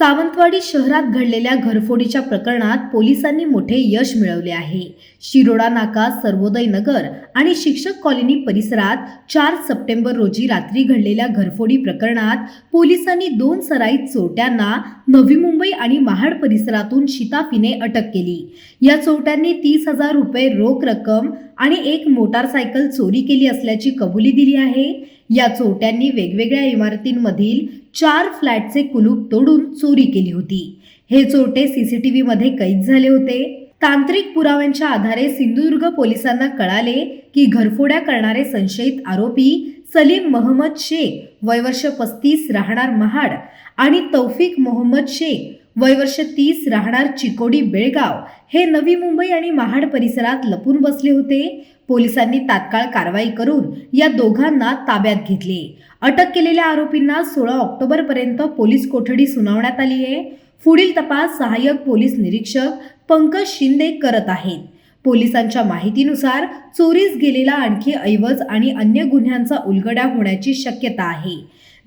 सावंतवाडी शहरात घडलेल्या घरफोडीच्या प्रकरणात पोलिसांनी मोठे यश मिळवले आहे. शिरोडा नाका सर्वोदय नगर आणि शिक्षक कॉलनी परिसरात चार सप्टेंबर रोजी रात्री घडलेल्या घरफोडी प्रकरणात पोलिसांनी दोन सराईत चोरट्यांना नवी मुंबई आणि महाड परिसरातून शिताफीने अटक केली. या चोरट्यांनी तीस हजार रुपये रोख रक्कम आणि एक मोटारसायकल चोरी केली असल्याची कबुली दिली आहे. या चोरट्यांनी वेगवेगळ्या इमारतींमधील चार फ्लॅटचे कुलूप तोडून चोरी केली होती. हे चोरटे सीसीटीव्ही मध्ये कैद झाले होते. तांत्रिक पुराव्यांच्या आधारे सिंधुदुर्ग पोलिसांना कळाले की घरफोड्या करणारे संशयित आरोपी सलीम महमद शेख वयवर्ष पस्तीस राहणार महाड आणि तौफिक मोहम्मद शेख वयवर्ष तीस राहणार चिकोडी बेळगाव. हे नवी मुंबई आणि महाड परिसरात लपून बसले होते. पोलिसांनी तात्काळ कारवाई करून या दोघांना ताब्यात घेतले. अटक केलेल्या आरोपींना सोळा ऑक्टोबर पर्यंत पोलीस कोठडी सुनावण्यात आली आहे. पुढील तपास सहाय्यक पोलीस निरीक्षक पंकज शिंदे करत आहेत. पोलिसांच्या माहितीनुसार चोरीस गेलेला आणखी ऐवज आणि अन्य गुन्ह्यांचा उलगडा होण्याची शक्यता आहे.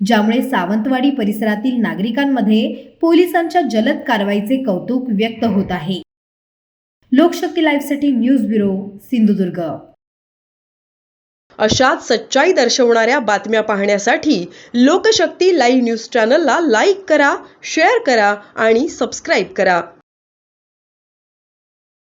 ज्यामुळे सावंतवाडी परिसरातील नागरिकांमध्ये पोलिसांच्या जलद कारवाईचे कौतुक व्यक्त होत आहे. लोकशक्ती लाईव्हसाठी न्यूज ब्युरो सिंधुदुर्ग. अशाच सच्चाई दर्शवणाऱ्या बातम्या पाहण्यासाठी लोकशक्ती लाईव्ह न्यूज चॅनलला लाईक करा शेअर करा आणि सबस्क्राईब करा.